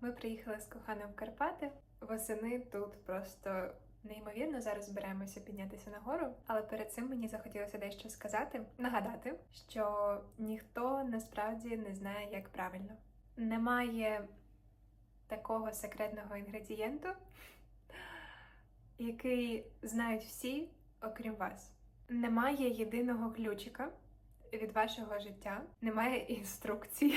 Ми приїхали з коханим в Карпати. Восени тут просто неймовірно зараз збираємося піднятися нагору. Але перед цим мені захотілося дещо сказати, нагадати, що ніхто насправді не знає, як правильно. Немає такого секретного інгредієнту, який знають всі, окрім вас. Немає єдиного ключика від вашого життя, немає інструкцій,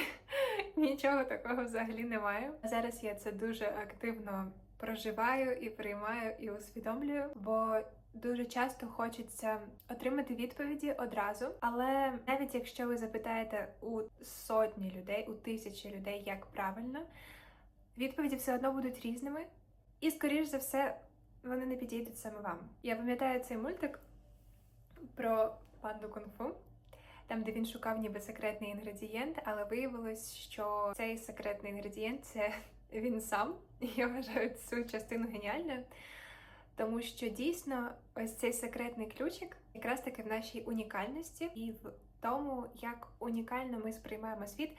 нічого такого взагалі немає. Зараз я це дуже активно проживаю і приймаю і усвідомлюю, бо дуже часто хочеться отримати відповіді одразу. Але навіть якщо ви запитаєте у сотні людей, у тисячі людей, як правильно, відповіді все одно будуть різними, і скоріш за все вони не підійдуть саме вам. Я пам'ятаю цей мультик про панду кунг-фу, там, де він шукав ніби секретний інгредієнт, але виявилось, що цей секретний інгредієнт це він сам. Я вважаю цю частину геніальною, тому що дійсно ось цей секретний ключик якраз таки в нашій унікальності і в тому, як унікально ми сприймаємо світ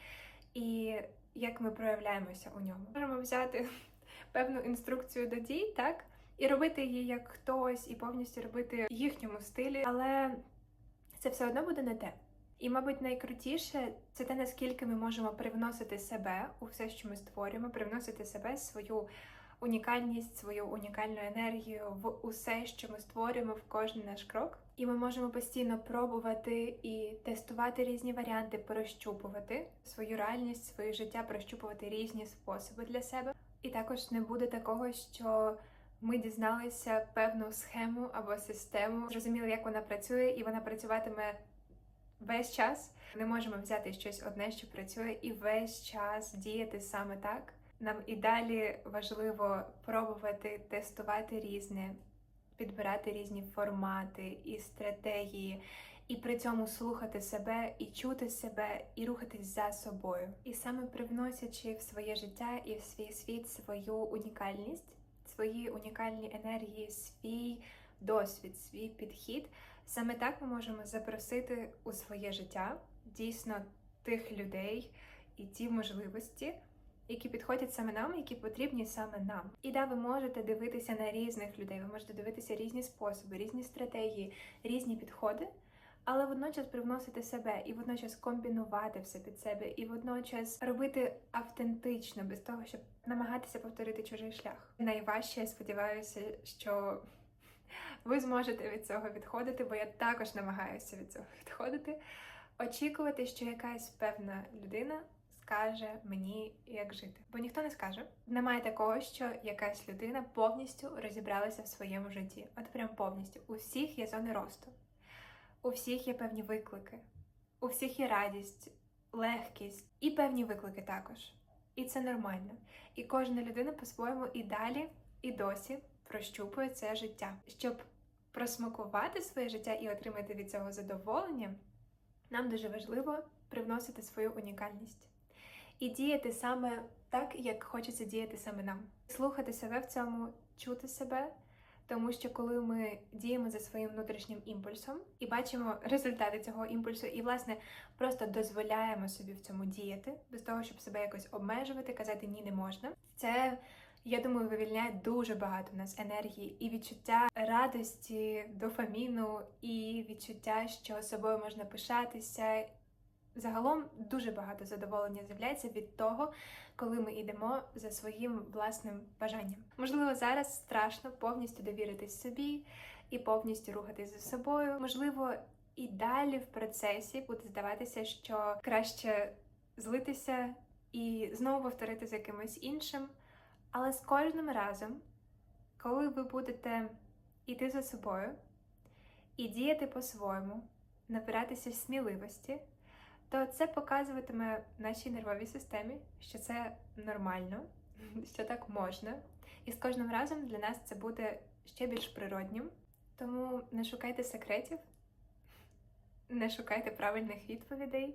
і як ми проявляємося у ньому. Можемо взяти певну інструкцію до дій, так? І робити її як хтось, і повністю робити в їхньому стилі, але це все одно буде не те. І, мабуть, найкрутіше це те, наскільки ми можемо привносити себе у все, що ми створюємо, привносити себе, свою унікальність, свою унікальну енергію в усе, що ми створюємо в кожен наш крок. І ми можемо постійно пробувати і тестувати різні варіанти, прощупувати свою реальність, своє життя, прощупувати різні способи для себе. І також не буде такого, що ми дізналися певну схему або систему, зрозуміли, як вона працює, і вона працюватиме весь час. Не можемо взяти щось одне, що працює, і весь час діяти саме так. Нам і далі важливо пробувати тестувати різне, підбирати різні формати і стратегії, і при цьому слухати себе, і чути себе, і рухатись за собою. І саме привносячи в своє життя і в свій світ свою унікальність, свої унікальні енергії, свій досвід, свій підхід. Саме так ми можемо запросити у своє життя дійсно тих людей і ті можливості, які підходять саме нам, які потрібні саме нам. І да, ви можете дивитися на різних людей, ви можете дивитися різні способи, різні стратегії, різні підходи, але водночас привносити себе і водночас комбінувати все під себе, і водночас робити автентично, без того, щоб намагатися повторити чужий шлях. Найважче, я сподіваюся, що ви зможете від цього відходити, бо я також намагаюся від цього відходити. Очікувати, що якась певна людина скаже мені, як жити. Бо ніхто не скаже. Немає такого, що якась людина повністю розібралася в своєму житті. От прям повністю. У всіх є зони росту, у всіх є певні виклики, у всіх є радість, легкість і певні виклики також. І це нормально. І кожна людина по-своєму і далі, і досі прощупує це життя. Щоб просмакувати своє життя і отримати від цього задоволення, нам дуже важливо привносити свою унікальність і діяти саме так, як хочеться діяти саме нам. Слухати себе в цьому, чути себе. Тому що коли ми діємо за своїм внутрішнім імпульсом і бачимо результати цього імпульсу, і, власне, просто дозволяємо собі в цьому діяти, без того, щоб себе якось обмежувати, казати ні, не можна. Це я думаю, вивільняє дуже багато в нас енергії і відчуття радості, дофаміну, і відчуття, що собою можна пишатися. Загалом дуже багато задоволення з'являється від того, коли ми йдемо за своїм власним бажанням. Можливо, зараз страшно повністю довіритись собі і повністю рухатись за собою. Можливо, і далі в процесі буде здаватися, що краще злитися і знову повторити з якимось іншим. Але з кожним разом, коли ви будете йти за собою і діяти по-своєму, набиратися сміливості, то це показуватиме нашій нервовій системі, що це нормально, що так можна. І з кожним разом для нас це буде ще більш природнім. Тому не шукайте секретів, не шукайте правильних відповідей.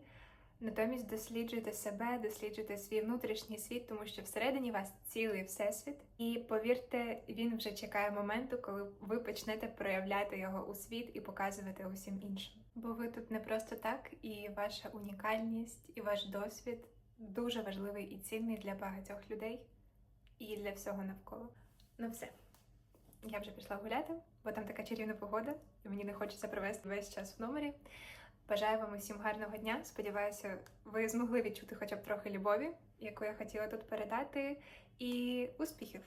Натомість досліджуйте себе, досліджуйте свій внутрішній світ, тому що всередині вас цілий всесвіт, і повірте, він вже чекає моменту, коли ви почнете проявляти його у світ і показувати усім іншим. Бо ви тут не просто так, і ваша унікальність, і ваш досвід дуже важливий і цінний для багатьох людей. і для всього навколо. Ну все. Я вже пішла гуляти, бо там така чарівна погода, і мені не хочеться провести весь час в номері. Бажаю вам усім гарного дня. Сподіваюся, ви змогли відчути хоча б трохи любові, яку я хотіла тут передати, і успіхів!